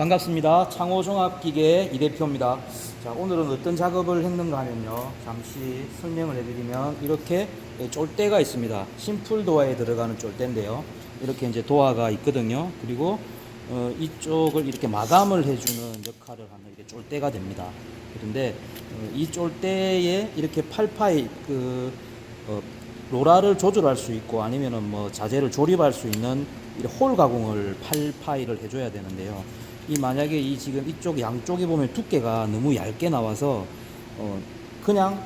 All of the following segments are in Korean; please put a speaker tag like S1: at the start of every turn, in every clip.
S1: 반갑습니다. 창호종합기계 이 대표입니다. 자, 오늘은 어떤 작업을 했는가 하면요. 잠시 설명을 해드리면 이렇게 쫄대가 있습니다. 심플 도화에 들어가는 쫄대인데요. 이렇게 이제 도화가 있거든요. 그리고 어, 이쪽을 이렇게 마감을 해주는 역할을 하는 이게 쫄대가 됩니다. 그런데 어, 이 쫄대에 이렇게 팔파이 그 어, 로라를 조절할 수 있고 아니면은 뭐 자재를 조립할 수 있는 이홀 가공을 팔파이를 해줘야 되는데요. 이 만약에 이 지금 이쪽 양쪽에 보면 두께가 너무 얇게 나와서 어 그냥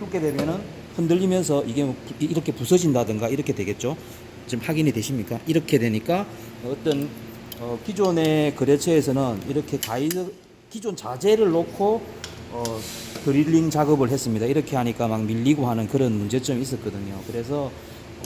S1: 뚫게 되면은 흔들리면서 이게 뭐 부- 이렇게 부서진다든가 이렇게 되겠죠. 지금 확인이 되십니까? 이렇게 되니까 어떤 어 기존의 거래처에서는 이렇게 가이드 기존 자재를 놓고 어 드릴링 작업을 했습니다. 이렇게 하니까 막 밀리고 하는 그런 문제점이 있었거든요. 그래서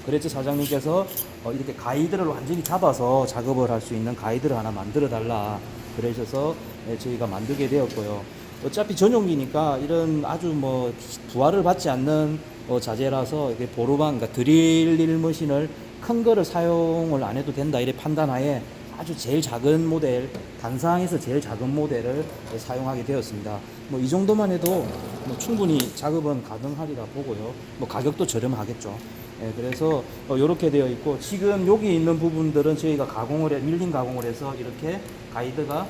S1: 거래처 사장님께서 어, 이렇게 가이드를 완전히 잡아서 작업을 할 수 있는 가이드를 하나 만들어 달라 그러셔서 예, 저희가 만들게 되었고요. 어차피 전용기니까 이런 아주 뭐 부하를 받지 않는 어, 자재라서 이게 보루방, 그러니까 드릴 머신을 큰 거를 사용을 안 해도 된다 이래 판단하에 아주 제일 작은 모델, 단상에서 제일 작은 모델을 예, 사용하게 되었습니다. 뭐 이 정도만 해도 뭐 충분히 작업은 가능하리라 보고요. 뭐 가격도 저렴하겠죠. 예, 그래서 이렇게 되어 있고 지금 여기 있는 부분들은 저희가 가공을 해, 밀링 가공을 해서 이렇게 가이드가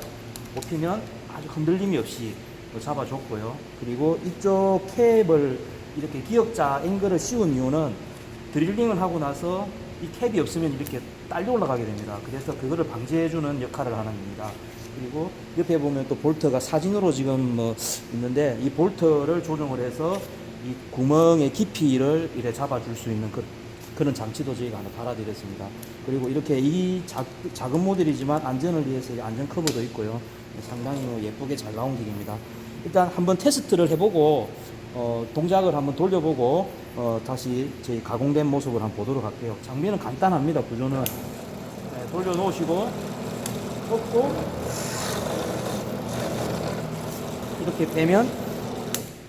S1: 뽑히면 아주 흔들림이 없이 또 잡아줬고요. 그리고 이쪽 캡을 이렇게 기역자 앵글을 씌운 이유는 드릴링을 하고 나서 이 캡이 없으면 이렇게 딸려 올라가게 됩니다. 그래서 그거를 방지해주는 역할을 하는 겁니다. 그리고 옆에 보면 또 볼트가 사진으로 지금 뭐 있는데 이 볼트를 조정을 해서 이 구멍의 깊이를 이래 잡아줄 수 있는 그, 그런 장치도 저희가 하나 달아드렸습니다. 그리고 이렇게 이 작, 작은 모델이지만 안전을 위해서 이 안전 커버도 있고요. 상당히 뭐 예쁘게 잘 나온 기계입니다. 일단 한번 테스트를 해보고 어, 동작을 한번 돌려보고 어, 다시 저희 가공된 모습을 한번 보도록 할게요. 장비는 간단합니다. 구조는 네, 돌려 놓으시고 꽂고 이렇게 빼면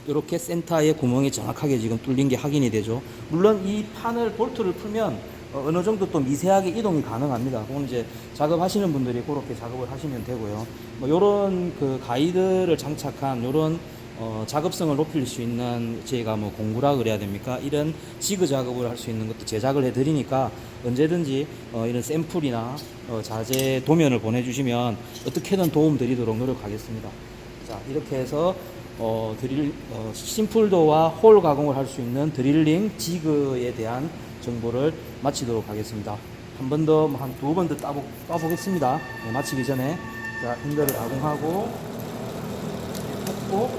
S1: 이렇게 센터에 구멍이 정확하게 지금 뚫린 게 확인이 되죠. 물론 이 판을 볼트를 풀면 어, 어느 정도 또 미세하게 이동이 가능합니다. 그건 이제 작업하시는 분들이 그렇게 작업을 하시면 되고요. 뭐 요런 그 가이드를 장착한 요런 어, 작업성을 높일 수 있는 저희가 뭐 공구라 그래야 됩니까? 이런 지그 작업을 할 수 있는 것도 제작을 해 드리니까 언제든지 어, 이런 샘플이나 어, 자재 도면을 보내주시면 어떻게든 도움 드리도록 노력하겠습니다. 자 이렇게 해서 어, 드릴 어, 심플도와 홀 가공을 할 수 있는 드릴링 지그에 대한 정보를 마치도록 하겠습니다. 한 번 더 한 두 번 더 따보, 따보겠습니다. 네, 마치기 전에 자 핸들을 가공하고 꽂고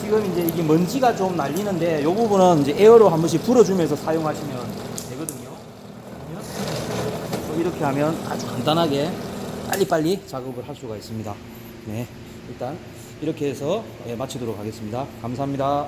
S1: 지금 이제 이게 먼지가 좀 날리는데 이 부분은 이제 에어로 한 번씩 불어주면서 사용하시면 되거든요. 이렇게 하면 아주 간단하게 빨리빨리 작업을 할 수가 있습니다. 네, 일단 이렇게 해서 예, 마치도록 하겠습니다. 감사합니다.